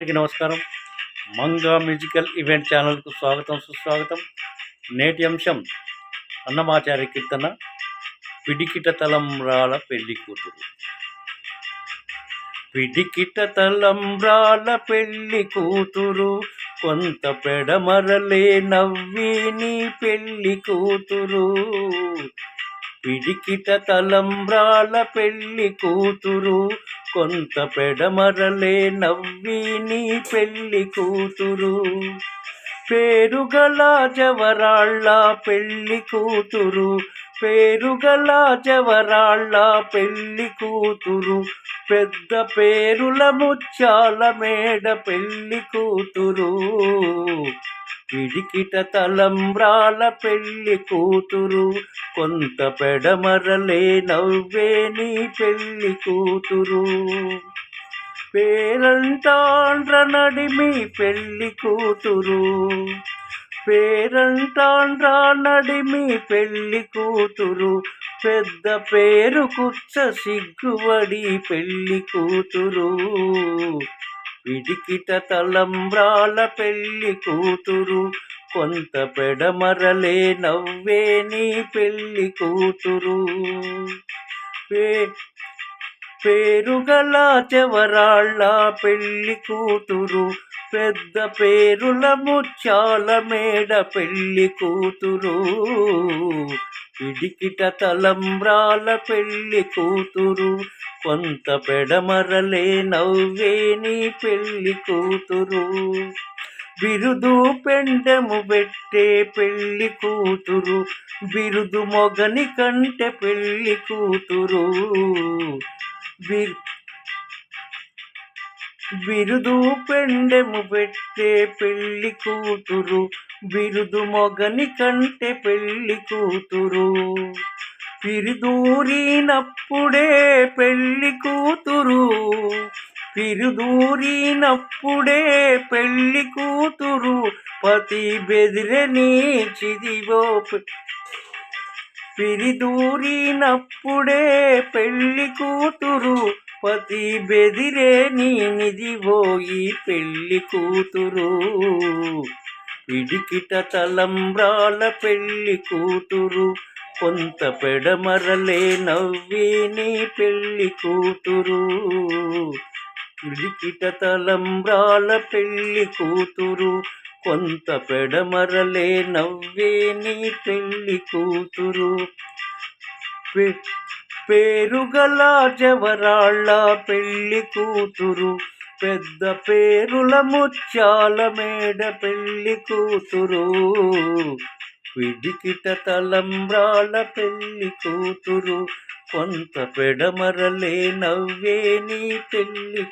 అందరికీ నమస్కారం. Manga musical event ఛానల్కు స్వాగతం సుస్వాగతం. నేటి అంశం అన్నమాచార్య కీర్తన పిడికిట తలంబ్రాల పెళ్ళి కూతురు. పిడికిట తలంబ్రాల పెళ్ళి కూతురు కొంత పెడమరలే నవ్విని పెళ్ళి కూతురు. పిడికిట తలంబ్రాల పెళ్ళి కూతురు కొంత పెడమరలే నవ్విని పెళ్ళి కూతురు. పేరుగల జవరాళ్ళ పెళ్ళి కూతురు. పేరుగల జవరాళ్ళ పెళ్ళి కూతురు. పెద్ద పేరుల ముచ్చాల మేడ పెళ్ళి కూతురు. పిడికిట తలంబ్రాల పెళ్ళి కూతురు. కొంత పెడమరలే నవ్వేని పెళ్ళి కూతురు. పేరంటాండ్ర నడిమి పెళ్ళి కూతురు. పేరంటాండ్ర నడిమి పెళ్ళి కూతురు. పెద్ద పేరు కుచ్చ సిగ్గువడి పెళ్ళి కూతురు. పిడికిట తలంబ్రాల పెళ్ళి కూతురు. కొంత పెడమరలే నవ్వేని పెళ్ళి కూతురు. పే పేరుగల చెవరాళ్ళ పెళ్ళి కూతురు. పెద్ద పేరుల ముత్యాల మేడ పెళ్ళి కూతురు. పిడికిట తలంబ్రాల పెళ్ళి కూతురు. కొంత పెడమరలే నవ్వేని పెళ్ళి కూతురు. బిరుదు పెండెము పెట్టే పెళ్ళి కూతురు. బిరుదు మొగని కంటే పెళ్ళి కూతురు. బిరుదు పెండెము పెట్టే పెళ్ళి కూతురు బిరుదు మొగని కంటే పెళ్ళి కూతురు. పిరుదూరినప్పుడే పెళ్ళి కూతురు పిరుదూరినప్పుడే పెళ్ళి కూతురు. పతి బెదిరని చిదివో పిరిదూరినప్పుడే పెళ్ళి కూతురు పతి బెదిరే నీనిది పోయి పెళ్ళి కూతురు. పిడికిట తలంబ్రాల పెళ్ళి కూతురు కొంత పెడమరలే నవ్విని పెళ్ళి కూతురు. పిడికిట తలంబ్రాల పెళ్ళి కూతురు కొంత పెడమరలే నవ్వేని పెళ్ళి కూతురు. పేరుగల జవరాళ్ళ పెళ్ళి కూతురు. పెద్ద పేరుల ముత్యాల మేడ పెళ్ళి కూతురు. పిడికిట తలంబ్రాల పెళ్ళి కూతురు. కొంత పెడమరలే నవ్వేని పెళ్ళి